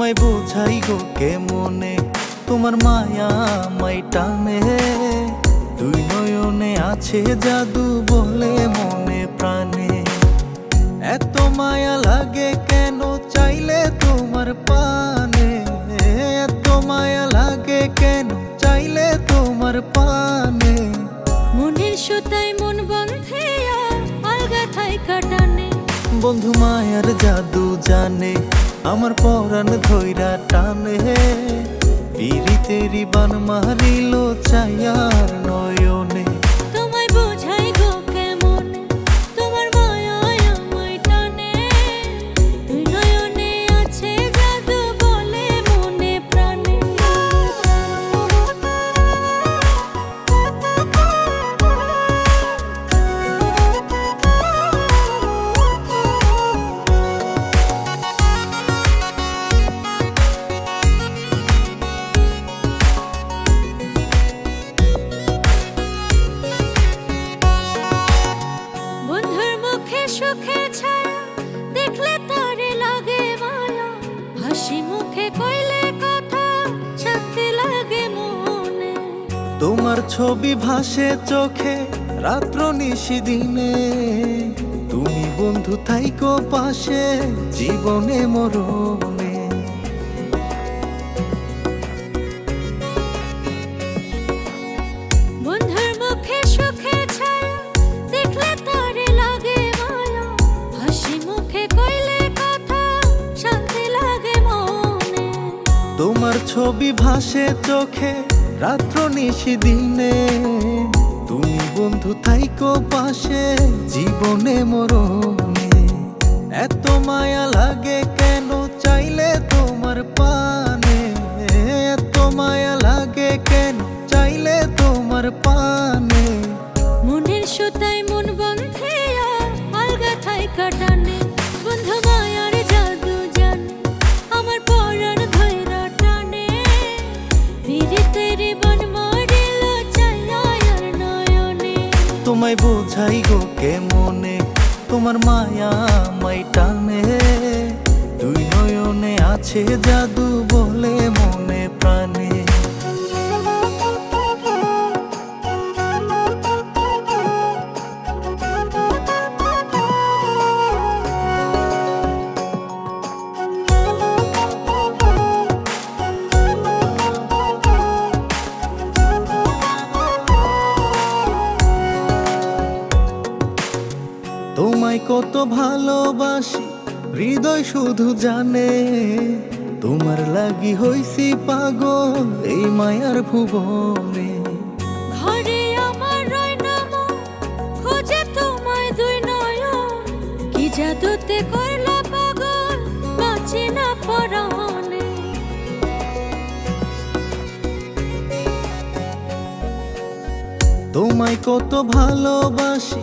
তোমায় বোঝাই গো কে মনে তোমার মায়া মাই টানে। দুই নয়নে আছে জাদু বলে মনে প্রাণে। এত মায়া লাগে কেন চাইলে তোমার পানে? এত মায়া লাগে কেন চাইলে তোমার পানে? মনের সুতায় মন বন্ধে আলগা থাই কাটানে। বন্ধু মায়ার জাদু জানে। আমার পরাণ ধৈরা টান হে পিরিতেরি বান মারিল চায়ার তোমার ছবি ভাসে চোখে রাত্র নিশি দিনে। তুমি বন্ধু থাইকো পাশে জীবনে মরণে। বন্ধুর মুখে সুখে ছায়া দেখলে তারে লাগে মায়া। হাসি মুখে কইলে কথা শান্তি লাগে মনে। তোমার ছবি ভাসে চোখে রাত্র নিশি দিনে, তুমি বন্ধু থাইকো পাশে জীবনে মরণে। এত মায়া লাগে কেন চাইলে তোমার পানে? এত মায়া লাগে কেন চাইলে তোমার পানে? মনের সুতায় মন বন্ধে আলগা থাই কাটানে তোমায় বোঝাই গো কে মনে তোমার মায়া মাই টানে। দুই নয়নে আছে জাদু বলে তোমায় কত ভালোবাসি হৃদয় শুধু জানে। তোমার লাগি হইছি পাগল এই মায়ার ভুবনে। ঘরে আমার রয় নাম খোঁজে তোমায় দুই নয়ন। কি জাদুতে করলা পাগল বাঁচি না পরানে। তোমায় কত ভালোবাসি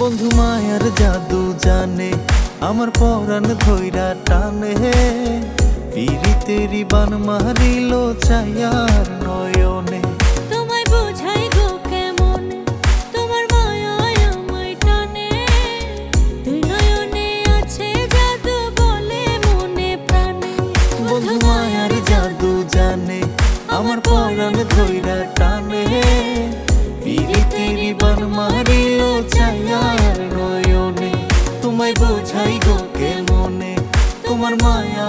বন্ধু মায়ার জাদু জানে আমার পরাণ ধৈরা টানে। পিরিতেরি বান মারিল ছায়ার নয়নে। তোমায় বোঝাই গো কেমন তোমার মায়ায় আমায় টানে। দুই নয়নে আছে জাদু বলে মনে প্রাণে। বন্ধু মায়ার জাদু জানে আমার পরাণ ধৈরা টানে। তোমায় বোঝাই গো কে মনে তোমার মায়া